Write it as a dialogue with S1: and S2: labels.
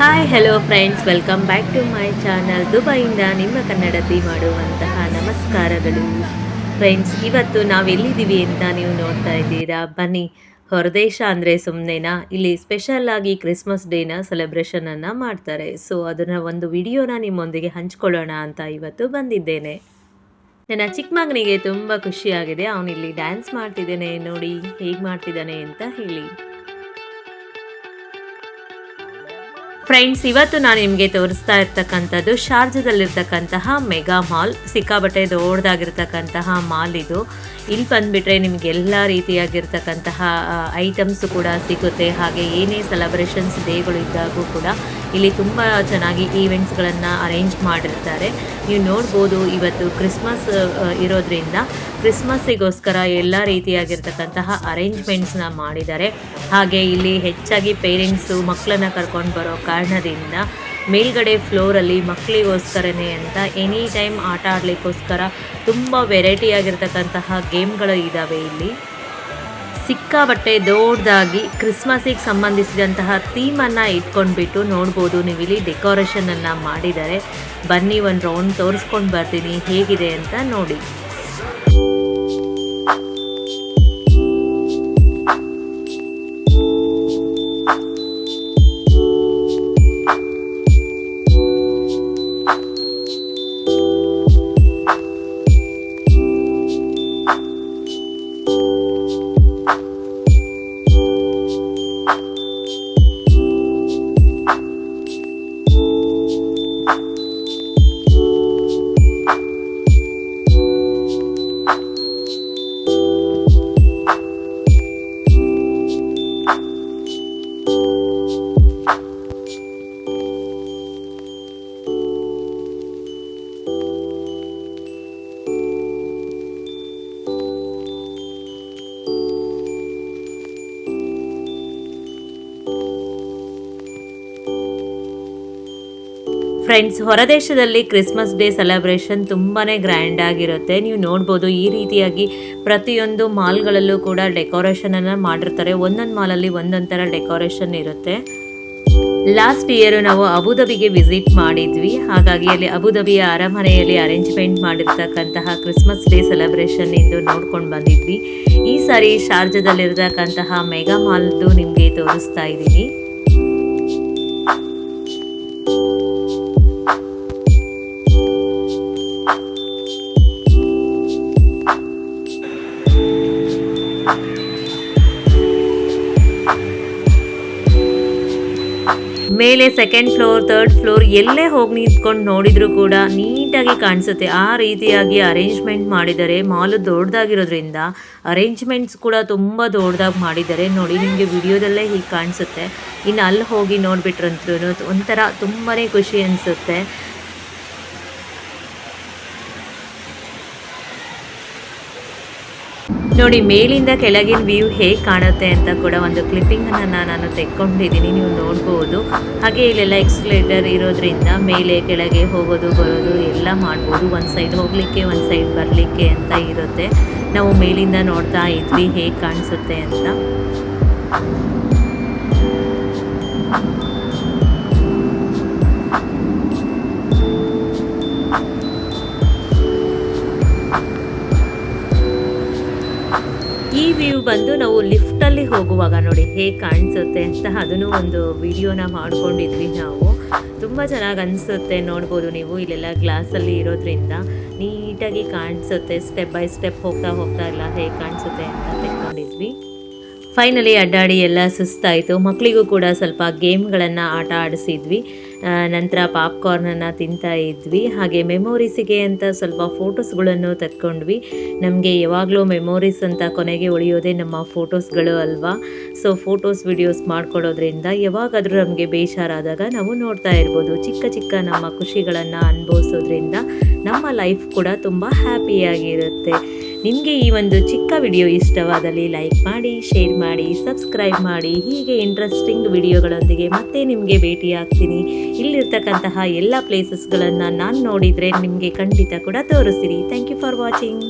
S1: Hi hello friends welcome back to my channel ದುಬೈಯಿಂದ ನಿಮ್ಮ ಕನ್ನಡತಿ ಮಾಡುವಂತಹ ನಮಸ್ಕಾರಗಳು. ಫ್ರೆಂಡ್ಸ್ ಇವತ್ತು ನಾವೆಲ್ಲಿದ್ದೀವಿ ಅಂತ ನೀವು ನೋಡ್ತಾ ಇದ್ದೀರಾ? ಬನ್ನಿ, ಹೊರದೇಶ ಅಂದರೆ ಸುಮ್ಮನೆನಾ ಇಲ್ಲಿ ಸ್ಪೆಷಲ್ಲಾಗಿ ಕ್ರಿಸ್ಮಸ್ ಡೇನ ಸೆಲೆಬ್ರೇಷನನ್ನು ಮಾಡ್ತಾರೆ. ಸೊ ಅದನ್ನು ಒಂದು ವಿಡಿಯೋನ ನಿಮ್ಮೊಂದಿಗೆ ಹಂಚ್ಕೊಳ್ಳೋಣ ಅಂತ ಇವತ್ತು ಬಂದಿದ್ದೇನೆ. ನನ್ನ ಚಿಕ್ಕ ಮಗನಿಗೆ ತುಂಬ ಖುಷಿಯಾಗಿದೆ. ಅವನಿಲ್ಲಿ ಡ್ಯಾನ್ಸ್ ಮಾಡ್ತಿದ್ದೇನೆ ನೋಡಿ, ಹೇಗೆ ಮಾಡ್ತಿದ್ದಾನೆ ಅಂತ ಹೇಳಿ. ಫ್ರೆಂಡ್ಸ್, ಇವತ್ತು ನಾನು ನಿಮಗೆ ತೋರಿಸ್ತಾ ಇರ್ತಕ್ಕಂಥದ್ದು ಶಾರ್ಜಾದಲ್ಲಿರ್ತಕ್ಕಂತಹ ಮೆಗಾ ಮಾಲ್ ಸಿಕ್ಕಾಬಟ್ಟೆ ದೊಡ್ಡದಾಗಿರ್ತಕ್ಕಂತಹ ಮಾಲ್ ಇದು. ಇಲ್ಲಿ ಬಂದುಬಿಟ್ರೆ ನಿಮಗೆ ಎಲ್ಲ ರೀತಿಯಾಗಿರ್ತಕ್ಕಂತಹ ಐಟಮ್ಸ್ ಕೂಡ ಸಿಗುತ್ತೆ. ಹಾಗೆ ಏನೇ ಸೆಲೆಬ್ರೇಷನ್ಸ್ ಡೇಗಳು ಇದ್ದಾಗೂ ಕೂಡ ಇಲ್ಲಿ ತುಂಬ ಚೆನ್ನಾಗಿ ಈವೆಂಟ್ಸ್ಗಳನ್ನು ಅರೇಂಜ್ ಮಾಡಿರ್ತಾರೆ. ನೀವು ನೋಡ್ಬೋದು ಇವತ್ತು ಕ್ರಿಸ್ಮಸ್ ಇರೋದ್ರಿಂದ ಕ್ರಿಸ್ಮಸ್ಸಿಗೋಸ್ಕರ ಎಲ್ಲ ರೀತಿಯಾಗಿರ್ತಕ್ಕಂತಹ ಅರೇಂಜ್ಮೆಂಟ್ಸ್ನ ಮಾಡಿದ್ದಾರೆ. ಹಾಗೆ ಇಲ್ಲಿ ಹೆಚ್ಚಾಗಿ ಪೇರೆಂಟ್ಸು ಮಕ್ಕಳನ್ನ ಕರ್ಕೊಂಡು ಬರೋ ಕಾರಣದಿಂದ ಮೇಲ್ಗಡೆ ಫ್ಲೋರಲ್ಲಿ ಮಕ್ಕಳಿಗೋಸ್ಕರನೇ ಅಂತ ಎನಿ ಟೈಮ್ ಆಟ ಆಡಲಿಕ್ಕೋಸ್ಕರ ತುಂಬ ವೆರೈಟಿ ಆಗಿರ್ತಕ್ಕಂತಹ ಗೇಮ್ಗಳು ಇದ್ದಾವೆ ಇಲ್ಲಿ. ಸಿಕ್ಕಾಬಟ್ಟೆ ದೊಡ್ಡದಾಗಿ ಕ್ರಿಸ್ಮಸ್ಸಿಗೆ ಸಂಬಂಧಿಸಿದಂತಹ ಥೀಮನ್ನು ಇಟ್ಕೊಂಡ್ಬಿಟ್ಟು ನೋಡ್ಬೋದು ನೀವು ಇಲ್ಲಿ ಡೆಕೋರೇಷನನ್ನು ಮಾಡಿದ್ದಾರೆ ಬನ್ನಿ ಒಂದು ರೌಂಡ್ ತೋರಿಸ್ಕೊಂಡು ಬರ್ತೀನಿ, ಹೇಗಿದೆ ಅಂತ ನೋಡಿ. ಫ್ರೆಂಡ್ಸ್ ಹೊರದೇಶದಲ್ಲಿ ಕ್ರಿಸ್ಮಸ್ ಡೇ ಸೆಲೆಬ್ರೇಷನ್ ತುಂಬಾ ಗ್ರ್ಯಾಂಡ್ ಆಗಿರುತ್ತೆ. ನೀವು ನೋಡ್ಬೋದು ಈ ರೀತಿಯಾಗಿ ಪ್ರತಿಯೊಂದು ಮಾಲ್ಗಳಲ್ಲೂ ಕೂಡ ಡೆಕೋರೇಷನನ್ನು ಮಾಡಿರ್ತಾರೆ. ಒಂದೊಂದು ಮಾಲಲ್ಲಿ ಒಂದೊಂದು ಥರ ಡೆಕೋರೇಷನ್ ಇರುತ್ತೆ. ಲಾಸ್ಟ್ ಇಯರು ನಾವು ಅಬುಧಾಬಿಗೆ ವಿಸಿಟ್ ಮಾಡಿದ್ವಿ. ಹಾಗಾಗಿ ಅಲ್ಲಿ ಅಬುಧಾಬಿಯ ಅರಮನೆಯಲ್ಲಿ ಅರೇಂಜ್ಮೆಂಟ್ ಮಾಡಿರ್ತಕ್ಕಂತಹ ಕ್ರಿಸ್ಮಸ್ ಡೇ ಸೆಲೆಬ್ರೇಷನ್ ಎಂದು ನೋಡ್ಕೊಂಡು ಬಂದಿದ್ವಿ. ಈ ಸಾರಿ ಶಾರ್ಜಾದಲ್ಲಿರತಕ್ಕಂತಹ ಮೆಗಾ ಮಾಲ್ದು ನಿಮಗೆ ತೋರಿಸ್ತಾ ಇದ್ದೀನಿ. ಮೇಲೆ ಸೆಕೆಂಡ್ ಫ್ಲೋರ್ ಥರ್ಡ್ ಫ್ಲೋರ್ ಎಲ್ಲೇ ಹೋಗಿ ನಿಂತ್ಕೊಂಡು ನೋಡಿದ್ರು ಕೂಡ ನೀಟಾಗಿ ಕಾಣಿಸುತ್ತೆ. ಆ ರೀತಿಯಾಗಿ ಅರೇಂಜ್ಮೆಂಟ್ ಮಾಡಿದ್ದಾರೆ ಮಾಲು ದೊಡ್ಡದಾಗಿರೋದ್ರಿಂದ ಅರೇಂಜ್ಮೆಂಟ್ಸ್ ಕೂಡ ತುಂಬ ದೊಡ್ಡದಾಗಿ ಮಾಡಿದ್ದಾರೆ ನೋಡಿ ನಿಮಗೆ ವಿಡಿಯೋದಲ್ಲೇ ಹೀಗೆ ಕಾಣಿಸುತ್ತೆ. ಇನ್ನು ಅಲ್ಲಿ ಹೋಗಿ ನೋಡಿಬಿಟ್ರಂತೂ ಒಂಥರ ತುಂಬಾ ಖುಷಿ ಅನಿಸುತ್ತೆ. ನೋಡಿ, ಮೇಲಿಂದ ಕೆಳಗಿನ ವ್ಯೂ ಹೇಗೆ ಕಾಣುತ್ತೆ ಅಂತ ಕೂಡ ಒಂದು ಕ್ಲಿಪ್ಪಿಂಗನ್ನು ನಾನು ತೆಕ್ಕೊಂಡಿದ್ದೀನಿ, ನೀವು ನೋಡ್ಬೋದು. ಹಾಗೆ ಇಲ್ಲೆಲ್ಲ ಎಕ್ಸ್ಲೇಟರ್ ಇರೋದ್ರಿಂದ ಮೇಲೆ, ಕೆಳಗೆ ಹೋಗೋದು, ಬರೋದು ಎಲ್ಲ ಮಾಡ್ಬೋದು. ಒಂದು ಸೈಡ್ ಹೋಗಲಿಕ್ಕೆ, ಒಂದು ಸೈಡ್ ಬರಲಿಕ್ಕೆ ಅಂತ ಇರುತ್ತೆ. ನಾವು ಮೇಲಿಂದ ನೋಡ್ತಾ ಇದ್ವಿ ಹೇಗೆ ಕಾಣಿಸುತ್ತೆ ಅಂತ. ವ್ಯೂ ಬಂದು ನಾವು ಲಿಫ್ಟಲ್ಲಿ ಹೋಗುವಾಗ ನೋಡಿ ಹೇಗೆ ಕಾಣಿಸುತ್ತೆ ಅಂತ ಅದನ್ನು ಒಂದು ವಿಡಿಯೋನ ಮಾಡ್ಕೊಂಡಿದ್ವಿ ನಾವು. ತುಂಬ ಚೆನ್ನಾಗಿ ಅನಿಸುತ್ತೆ ನೋಡ್ಬೋದು ನೀವು. ಇಲ್ಲೆಲ್ಲ ಗ್ಲಾಸಲ್ಲಿ ಇರೋದ್ರಿಂದ ನೀಟಾಗಿ ಕಾಣಿಸುತ್ತೆ. ಸ್ಟೆಪ್ ಬೈ ಸ್ಟೆಪ್ ಹೋಗ್ತಾ ಹೋಗ್ತಾ ಇಲ್ಲ ಹೇಗೆ ಕಾಣಿಸುತ್ತೆ ಅಂತ ತಿಳ್ಕೊಂಡಿದ್ವಿ. ಫೈನಲಿ ಅಡ್ಡಾಡಿ ಎಲ್ಲ ಸುಸ್ತಾಯಿತು. ಮಕ್ಕಳಿಗೂ ಕೂಡ ಸ್ವಲ್ಪ ಗೇಮ್ಗಳನ್ನು ಆಟ ಆಡಿಸಿದ್ವಿ. ನಂತರ ಪಾಪ್ಕಾರ್ನನ್ನು ತಿಂತಾ ಇದ್ವಿ. ಹಾಗೆ ಮೆಮೊರೀಸಿಗೆ ಅಂತ ಸ್ವಲ್ಪ ಫೋಟೋಸ್ಗಳನ್ನು ತಕ್ಕೊಂಡ್ವಿ. ನಮಗೆ ಯಾವಾಗಲೂ ಮೆಮೊರೀಸ್ ಅಂತ ಕೊನೆಗೆ ಉಳಿಯೋದೇ ನಮ್ಮ ಫೋಟೋಸ್ಗಳು ಅಲ್ವಾ? ಸೊ, ಫೋಟೋಸ್ ವಿಡಿಯೋಸ್ ಮಾಡ್ಕೊಳ್ಳೋದ್ರಿಂದ ಯಾವಾಗಾದರೂ ನಮಗೆ ಬೇಜಾರಾದಾಗ ನಾವು ನೋಡ್ತಾ ಇರ್ಬೋದು. ಚಿಕ್ಕ ಚಿಕ್ಕ ನಮ್ಮ ಖುಷಿಗಳನ್ನು ಅನುಭವಿಸೋದ್ರಿಂದ ನಮ್ಮ ಲೈಫ್ ಕೂಡ ತುಂಬ ಹ್ಯಾಪಿಯಾಗಿರುತ್ತೆ. ನಿಮಗೆ ಈ ಒಂದು ಚಿಕ್ಕ ವಿಡಿಯೋ ಇಷ್ಟವಾದಲ್ಲಿ ಲೈಕ್ ಮಾಡಿ ಶೇರ್ ಮಾಡಿ ಸಬ್ಸ್ಕ್ರೈಬ್ ಮಾಡಿ, ಹೀಗೆ ಇಂಟ್ರೆಸ್ಟಿಂಗ್ ವಿಡಿಯೋಗಳೊಂದಿಗೆ ಮತ್ತೆ ನಿಮಗೆ ಭೇಟಿ ಆಗ್ತೀನಿ ಇಲ್ಲಿರ್ತಕ್ಕಂತಹ ಎಲ್ಲ ಪ್ಲೇಸಸ್ಗಳನ್ನು ನಾನು ನೋಡಿದರೆ ನಿಮಗೆ ಖಂಡಿತ ಕೂಡ ತೋರಿಸ್ತೀನಿ. Thank you for watching